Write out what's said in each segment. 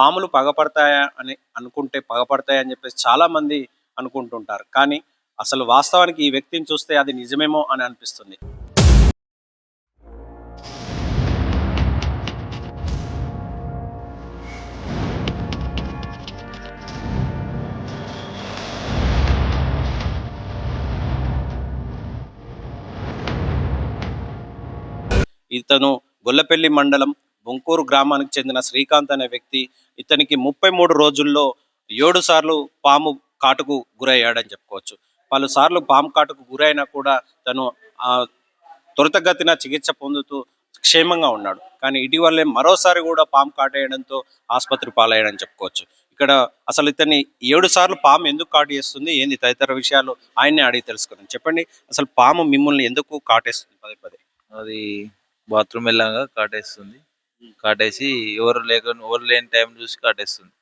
పాములు పగపడతాయా అని అనుకుంటే పగపడతాయా అని చెప్పేసి చాలా మంది అనుకుంటుంటారు. కానీ అసలు వాస్తవానికి ఈ వ్యక్తిని చూస్తే అది నిజమేమో అని అనిపిస్తుంది. ఇతను గొల్లపల్లి మండలం బొంకూరు గ్రామానికి చెందిన శ్రీకాంత్ అనే వ్యక్తి ఇతనికి ముప్పై మూడు రోజుల్లో ఏడు సార్లు పాము కాటుకు గురయ్యాడని చెప్పుకోవచ్చు. పలుసార్లు పాము కాటుకు గురైనా కూడా తను ఆ త్వరితగతిన చికిత్స పొందుతూ క్షేమంగా ఉన్నాడు. కానీ ఇటీవలే మరోసారి కూడా పాము కాటేయడంతో ఆసుపత్రి పాలయ్యాడని చెప్పుకోవచ్చు. ఇక్కడ అసలు ఇతన్ని ఏడు సార్లు పాము ఎందుకు కాటు చేస్తుంది ఏంది తదితర విషయాలు ఆయన్నే అడిగి తెలుసుకున్నాం చెప్పండి అసలు పాము మిమ్మల్ని ఎందుకు కాటేస్తుంది? పదే పదే. అది బాత్రూమ్ వెళ్ళాక కాటేస్తుంది. కాటేసి ఎవరు లేక ఎవరు లేని టైం చూసి కాటేస్తుంది.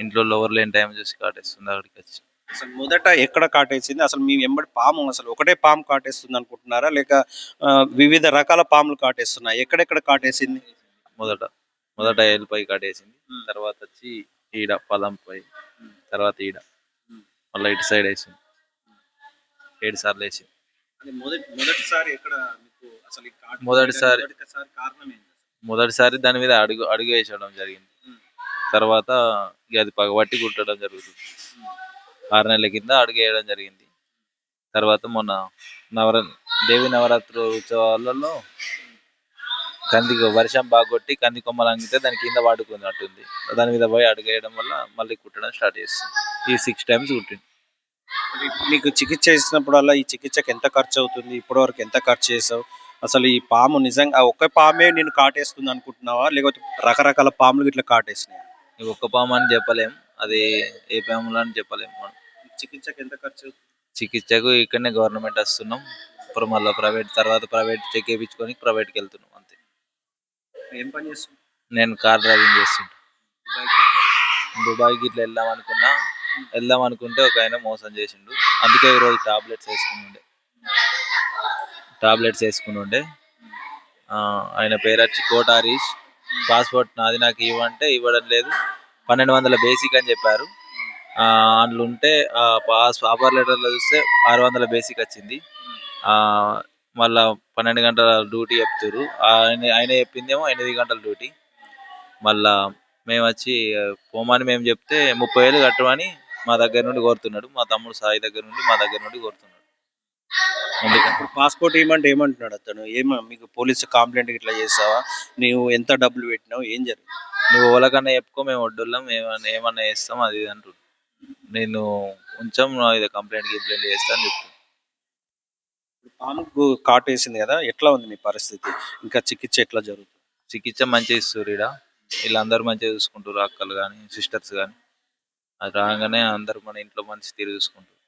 ఇంట్లో ఎవరు లేని టైం చూసి కాటేస్తుంది అక్కడికి వచ్చి. అసలు మొదట ఎక్కడ కాటేసింది? అసలు మీ వెంబడి పాము అసలు ఒకటే పాము కాటేస్తుంది అనుకుంటున్నారా? లేక ఆ, వివిధ రకాల పాములు కాటేస్తున్నాయి? ఎక్కడెక్కడ కాటేసింది? మొదట మొదట ఎల్లిపై కాటేసింది. తర్వాత వచ్చి ఈడ పదంపై మ్మ్. తర్వాత ఈడ. మళ్ళీ ఇటు సైడ్ వేసింది. ఏడు సార్లు వేసింది. అది మొదటి మొదటిసారి ఎక్కడ మొదటిసారి- మొదటిసారి దాని మీద అడుగు అడుగు వేసడం జరిగింది. తర్వాత ఇక అది పగబట్టి కుట్టడం జరుగుతుంది. ఆరు నెలల కింద అడుగు వేయడం జరిగింది. తర్వాత మొన్న నవర దేవి నవరాత్రి ఉత్సవాలలో కంది వర్షం బాగా కొట్టి కంది కొమ్మలు అంగితే దాని కింద వాడుకున్నట్టుంది దాని మీద పోయి అడుగు వేయడం వల్ల మళ్ళీ కుట్టడం స్టార్ట్ చేస్తుంది. ఈ సిక్స్ టైమ్స్ కుట్టింది మీకు చికిత్స చేసినప్పుడల్లా ఈ చికిత్సకి ఎంత ఖర్చు అవుతుంది? ఇప్పటి వరకు ఎంత ఖర్చు చేసావు? అసలు ఈ పాము నిజంగా ఒక్క పామే నేను కాటేస్తుంది అనుకుంటున్నావా? లేకపోతే రకరకాల పాములు ఇట్లా కాటేసినాయి? ఒక్క పాము అని చెప్పలేం. అది ఏ పాములు అని చెప్పలేం. మనం చికిత్సకి ఎంత ఖర్చు? చికిత్సకు ఇక్కడనే గవర్నమెంట్ వస్తున్నాం. ఇప్పుడు మళ్ళీ ప్రైవేట్ తర్వాత ప్రైవేట్ చెక్ వేయించుకొని ప్రైవేట్కి వెళ్తున్నాం అంతే. ఏం పని చేస్తుంది నేను కార్ డ్రైవింగ్ చేస్తుంటా. దుబాయ్కి ఇట్లా వెళ్దాం అనుకున్నా వెళ్దాం అనుకుంటే ఒక ఆయన మోసం చేసిండు. అందుకే ఈరోజు టాబ్లెట్స్ వేసుకుని ఉండే. టాబ్లెట్స్ వేసుకుని ఉండే. ఆయన పేరు వచ్చి కోట హరీష్ పాస్పోర్ట్ నాది నాకు ఇవ్వంటే ఇవ్వడం లేదు. పన్నెండు వందల బేసిక్ అని చెప్పారు. అందులో ఉంటే పాస్ ఆఫర్ లెటర్లో చూస్తే ఆరు వందల బేసిక్ వచ్చింది. మళ్ళా పన్నెండు గంటల డ్యూటీ చెప్తారు ఆయన ఆయన చెప్పిందేమో ఎనిమిది గంటల డ్యూటీ మళ్ళా మేము వచ్చి ఆ, పోమని మేము చెప్తే ముప్పై వేలు కట్టమని మా దగ్గర నుండి కోరుతున్నాడు. మా తమ్ముడు సాయి దగ్గర నుండి మా దగ్గర నుండి కోరుతున్నాడు. ఇప్పుడు పాస్పోర్ట్ ఇవ్వమంటే ఏమంటున్నాడు అతను? ఏమ మీకు పోలీసు కంప్లైంట్ ఇట్లా చేసావా నీవు ఎంత డబ్బులు పెట్టినావు? ఏం జరిగింది నువ్వు ఎవరికన్నా చెప్పుకో మేము వడ్డుల్లాం ఏమన్నా ఏమన్నా చేస్తాం అది ఇది అంటుండు. నేను ఉంచాం ఇది కంప్లైంట్ కంప్లైంట్ చేస్తా అని చెప్తాను ఇప్పుడు పాముకు కాటు వేసింది కదా ఎట్లా ఉంది మీ పరిస్థితి? ఇంకా చికిత్స ఎట్లా జరుగుతుంది? చికిత్స మంచిగా ఇస్తారు ఈడ. వీళ్ళందరూ మంచిగా చూసుకుంటారు అక్కలు కానీ సిస్టర్స్ కానీ అది రాగానే అందరూ మన ఇంట్లో మంచి తీరు చూసుకుంటారు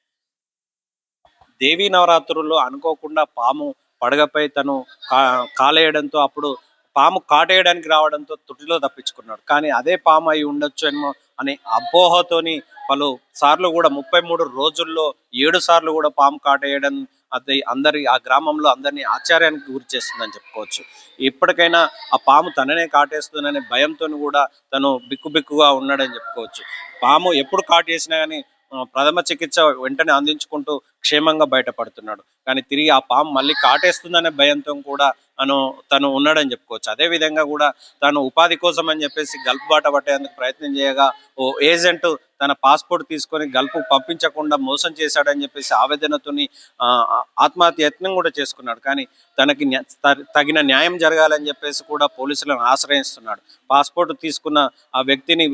దేవీ నవరాత్రుల్లో అనుకోకుండా పాము పడగపై తను కాలేయడంతో అప్పుడు పాము కాటేయడానికి రావడంతో తుటిలో తప్పించుకున్నాడు. కానీ అదే పాము అయి ఉండొచ్చు ఏమో అనే అపోహతోని పలు సార్లు కూడా ముప్పై మూడు రోజుల్లో ఏడు సార్లు కూడా పాము కాటేయడం అది అందరి ఆ గ్రామంలో అందరినీ ఆశ్చర్యానికి గురి చేస్తుందని చెప్పుకోవచ్చు. ఇప్పటికైనా ఆ పాము తననే కాటేస్తుందనే భయంతో కూడా తను బిక్కుబిక్కుగా ఉన్నాడని చెప్పుకోవచ్చు. పాము ఎప్పుడు కాటేసినా కానీ ప్రథమ చికిత్స వెంటనే అందించుకుంటూ క్షేమంగా బయటపడుతున్నాడు. కానీ తిరిగి ఆ పాము మళ్ళీ కాటేస్తుందనే భయంతో కూడా తను తను ఉన్నాడని చెప్పుకోవచ్చు. అదే విధంగా కూడా తను ఉపాధి కోసం అని చెప్పేసి గల్ఫ్ బాట పట్టేందుకు ప్రయత్నం చేయగా ఓ ఏజెంట్ తన పాస్పోర్ట్ తీసుకొని గల్ఫ్ పంపించకుండా మోసం చేశాడని చెప్పేసి ఆవేదనతోని ఆత్మహత్య యత్నం కూడా చేసుకున్నాడు. కానీ తనకి తగిన న్యాయం జరగాలని చెప్పేసి కూడా పోలీసులను ఆశ్రయిస్తున్నాడు. పాస్పోర్ట్ తీసుకున్న ఆ వ్యక్తిని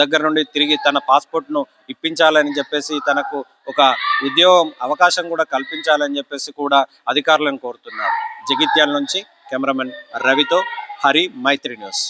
దగ్గర నుండి తిరిగి తన పాస్పోర్ట్ను ఇప్పించాలని చెప్పేసి తనకు ఒక ఉద్యోగం అవకాశం కూడా కల్పించాలని చెప్పేసి కూడా అధికారులను కోరుతున్నారు. జగిత్యాల నుంచి కెమెరామెన్ రవితో హరి మైత్రి న్యూస్.